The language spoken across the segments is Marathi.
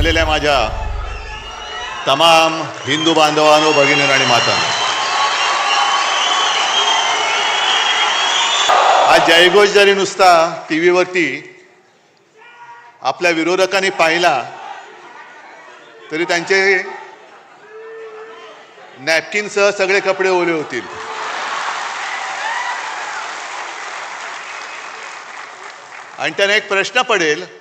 जमलेल्या माझ्या तमाम हिंदू बांधवांनो भगिनी आणि मातांनो. हा जयघोष जरी नुसता टी व्हीवरती आपल्या विरोधकांनी पाहिला तरी त्यांचे नॅपकिनसह सगळे कपडे ओले होतील. आणि त्यांना एक प्रश्न पडेल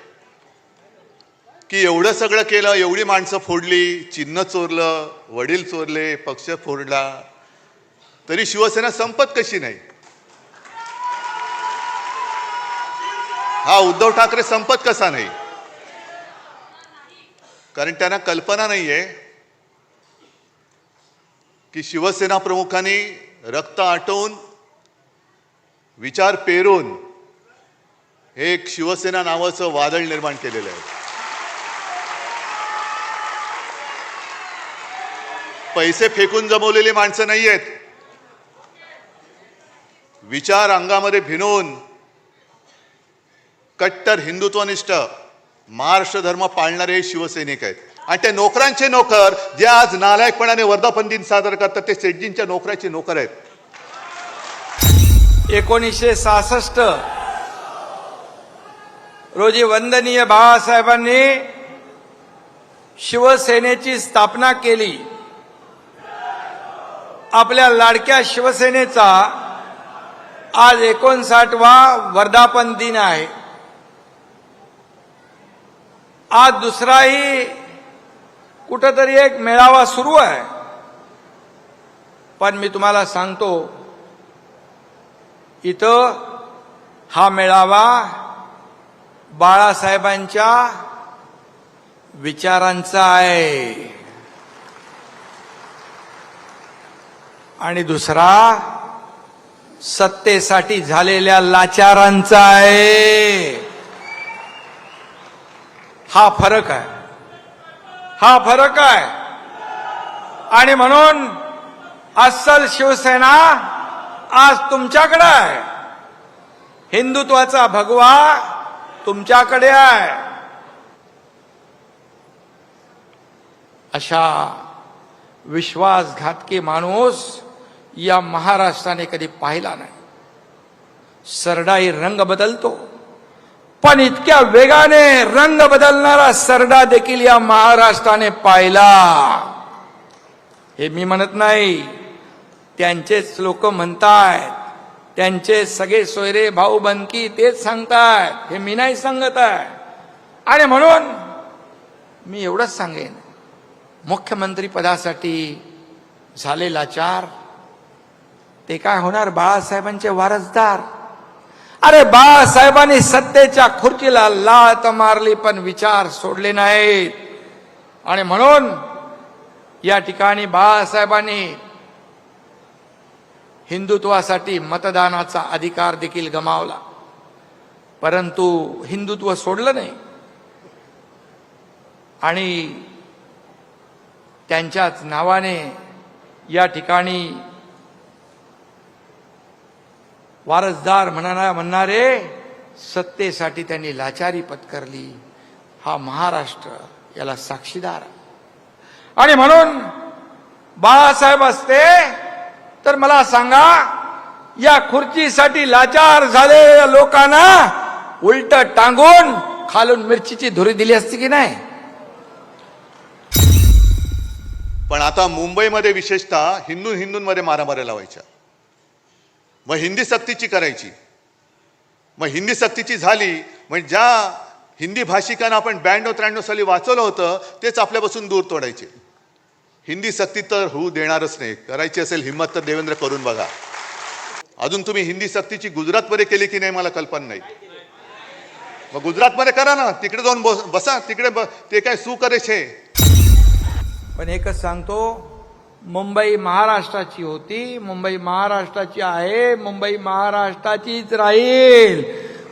की एवढं सगळं केलं एवढी माणसं फोडली चिन्ह चोरलं वडील चोरले पक्ष फोडला तरी शिवसेना संपत कशी नाही? हा उद्धव ठाकरे संपत कसा नाही? कारण त्यांना कल्पना नाहीये की शिवसेना प्रमुखांनी रक्त आटवून विचार पेरून हे एक शिवसेना नावाचं वादळ निर्माण केलेलं आहे. पैसे फेकून जमवलेली माणसं नाही आहेत विचार अंगामध्ये भिनवून कट्टर हिंदुत्वनिष्ठ महाराष्ट्र धर्म पाळणारे हे शिवसैनिक आहेत. आणि ते नोकरांचे नोकर जे आज नालायकपणाने वर्धापन दिन साजरा करतात ते शेटजींच्या नोकराचे नोकर आहेत. एकोणीसशे सहासष्ट रोजी वंदनीय बाळासाहेबांनी शिवसेनेची स्थापना केली. आपल्या लाडक्या शिवसेनेचा आज एकोणसाठवा वर्धापन दिन आहे. आज दुसराही कुठंतरी एक मेळावा सुरू आहे. पण मी तुम्हाला सांगतो इथं हा मेळावा बाळासाहेबांच्या विचारांचा आहे. आणि दुसरा सत्तेसाठी झालेल्या लाचारांचा आहे. हा फरक आहे. हा फरक आहे. आणि म्हणून अस्सल शिवसेना आज तुमच्याकडे आहे. हिंदुत्वाचा भगवा तुमच्याकडे आहे. अशा विश्वासघातकी माणूस या महाराष्ट्राने कधी पाहिला नाही. सरडाई रंग बदलतो. पण इतक्या वेगाने रंग बदलणारा सरडा देखील या महाराष्ट्राने पाहिला. हे मी म्हणत नाही. त्यांचेच लोक म्हणतायत. त्यांचे सगळे सोयरे भाऊ बनकी तेच सांगतायत. हे मी नाही सांगत आहे आणि म्हणून मी एवढंच सांगेन. मुख्यमंत्री पदासाठी झालेला चार ते काय होणार? बाळासाहेबांचे वारसदार. अरे बाळासाहेबांनी सत्तेच्या खुर्चीला लात मारली पण विचार सोडले नाहीत. आणि म्हणून या ठिकाणी बाळासाहेबांनी हिंदुत्वासाठी मतदानाचा अधिकार देखील गमावला. परंतु हिंदुत्व सोडलं नाही. आणि त्यांच्याच नावाने या ठिकाणी वारसदार म्हणणारा म्हणणारे सत्तेसाठी त्यांनी लाचारी पत्करली. हा महाराष्ट्र याला साक्षीदार. आणि म्हणून बाळासाहेब असते तर मला सांगा या खुर्चीसाठी लाचार झालेल्या लोकांना उलट टांगून खालून मिरचीची धुरी दिली असती की नाही? पण आता मुंबईमध्ये विशेषतः हिंदू हिंदूंमध्ये मारामाऱ्या लावायच्या. मग हिंदी सक्तीची करायची. मग हिंदी सक्तीची झाली म्हणजे ज्या हिंदी भाषिकांना आपण ब्याण्णव त्र्याण्णव साली वाचवलं होतं तेच आपल्यापासून दूर तोडायचे. हिंदी सक्ती तर होऊ देणारच नाही. करायची असेल हिंमत तर देवेंद्र करून बघा. अजून तुम्ही हिंदी सक्तीची गुजरातमध्ये केली की नाही मला कल्पना नाही. मग गुजरातमध्ये करा ना. तिकडे जाऊन बस- बसा. तिकडे ब- ते काय सू करेच हे पण एकच सांगतो मुंबई महाराष्ट्राची होती मुंबई महाराष्ट्राची आहे मुंबई महाराष्ट्राचीच राहील.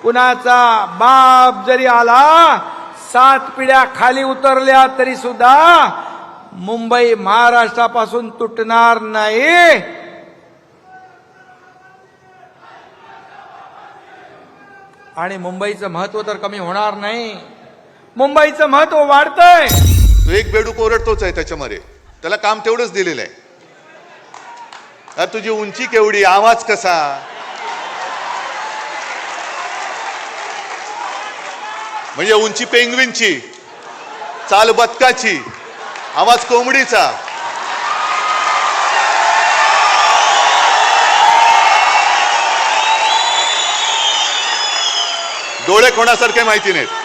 कुणाचा बाप जरी आला सात पिढ्या खाली उतरल्या तरी सुद्धा मुंबई महाराष्ट्रापासून तुटणार नाही. आणि मुंबईचं महत्त्व तर कमी होणार नाही. मुंबईचं महत्त्व वाढतंय. एक बेडूक ओरडतोच आहे त्याच्यामध्ये. त्याला काम तेवढंच दिलेलं आहे. अरे तुझी उंची केवढी आवाज कसा? म्हणजे उंची पेंगविनची चाल बदकाची आवाज कोंबडीचा. डोळे कोणासारखे माहिती नाहीत.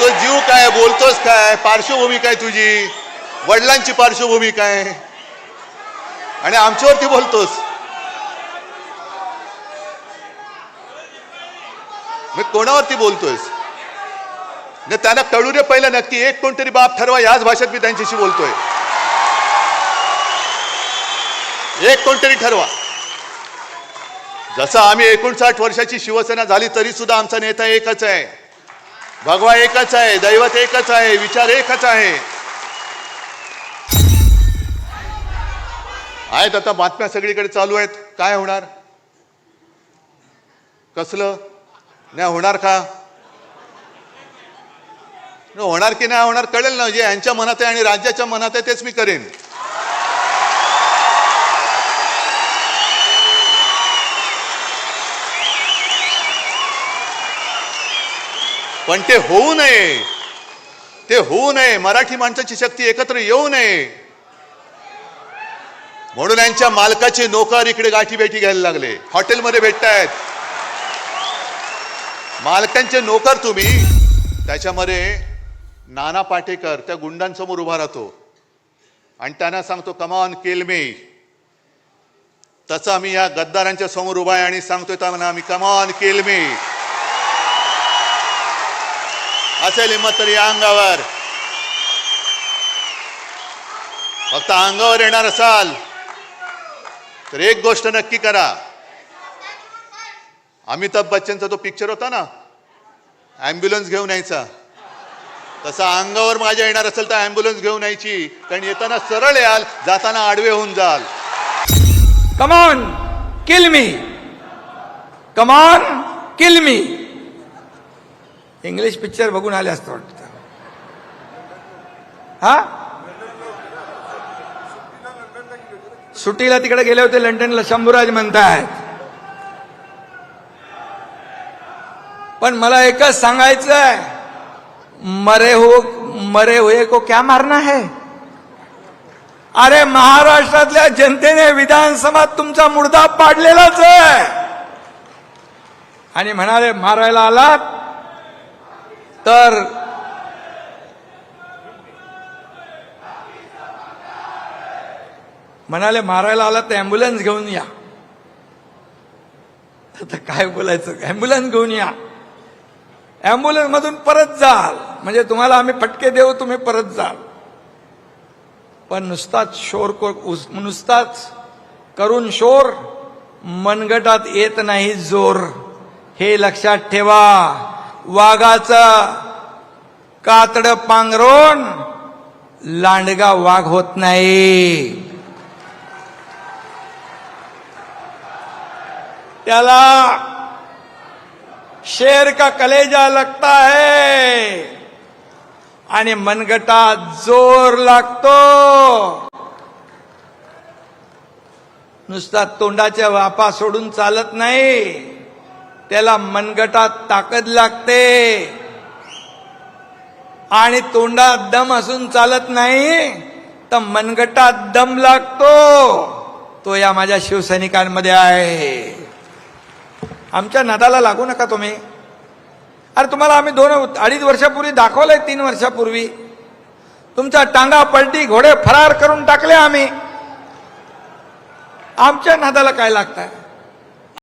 तो जीव काय बोलतोस काय? पार्श्वभूमी काय तुझी? वडिलांची पार्श्वभूमी काय? आणि आमच्यावरती बोलतोस? मी कोणावरती बोलतोयस? नाही त्यांना कळू दे पहिलं नक्की. एक कोणतरी बाप ठरवा याच भाषेत मी त्यांच्याशी बोलतोय. एक कोणतरी ठरवा. जसं आम्ही एकोणसाठ वर्षाची शिवसेना झाली तरी सुद्धा आमचा नेता एकच आहे. भगवा एकच आहे दैवत एकच आहे विचार एकच आहे. आहेत आता बातम्या सगळीकडे चालू आहेत. काय होणार? कसलं? नाही होणार का? नाही होणार की नाही होणार कळेल ना. जे यांच्या मनात आहे आणि राज्याच्या मनात आहे तेच मी करेन. पण ते होऊ नये. ते होऊ नये. मराठी माणसाची शक्ती एकत्र येऊ नये. म्हणून यांच्या मालकाचे नोकर इकडे गाठी भेटी घ्यायला लागले. हॉटेलमध्ये भेटतायत. मालकांचे नोकर तुम्ही. त्याच्यामध्ये नाना पाटेकर त्या गुंडांसमोर उभा राहतो. आणि त्यांना सांगतो कमान केलमे तसं आम्ही या गद्दारांच्या समोर उभा आहे आणि सांगतोय त्यांना आम्ही कमान केलमे असेल हिंमत तर या अंगावर. फक्त अंगावर येणार असाल तर एक गोष्ट नक्की करा. अमिताभ बच्चनचा तो पिक्चर होता ना ॲम्ब्युलन्स घेऊन यायचा. तसा अंगावर माझ्या येणार असेल तर ॲम्ब्युलन्स घेऊन यायची. कारण येताना सरळ याल जाताना आडवे होऊन जाल. Come on kill me come on kill me English picture बघून आले असतं वाटतं. हा? सुट्टीला तिकडे गेले होते लंडनला शंभूराज म्हणतायत. पण मला एकच सांगायचं आहे मरे हो मरे हुए को क्या मारना है? अरे महाराष्ट्रातल्या जनतेने विधानसभात तुमचा मुर्दा पाडलेलाच आहे. आणि म्हणाले मारायला आलात? तर म्हणाले मारायला आला तर अँब्युलन्स घेऊन या. आता काय बोलायचं? अँब्युलन्स घेऊन या. अँब्युलन्स मधून परत जाल. म्हणजे तुम्हाला आम्ही फटके देऊ तुम्ही परत जाल. पण नुसताच शोर नुसताच करून शोर मनगटात येत नाही जोर. हे लक्षात ठेवा. वाघाचा कातड पांघरून लांडगा वाघ होत नाही. त्याला शेर का कलेजा लगता है आणि मनगटा जोर लागतो. नुसता तोंडाच्या वापा सोडून चालत नाही. त्याला मनगटात ताकद लागते. आणि तोंडात दम असून चालत नाही तर मनगटात दम लागतो. तो या माझ्या शिवसैनिकांमध्ये आहे. आमच्या नादाला लागू नका तुम्ही. अरे तुम्हाला आम्ही दोन अडीच वर्षापूर्वी दाखवलंय तीन वर्षापूर्वी. तुमचा टांगा पलटी घोडे फरार करून टाकले आम्ही. आमच्या नादाला काय लागतंय?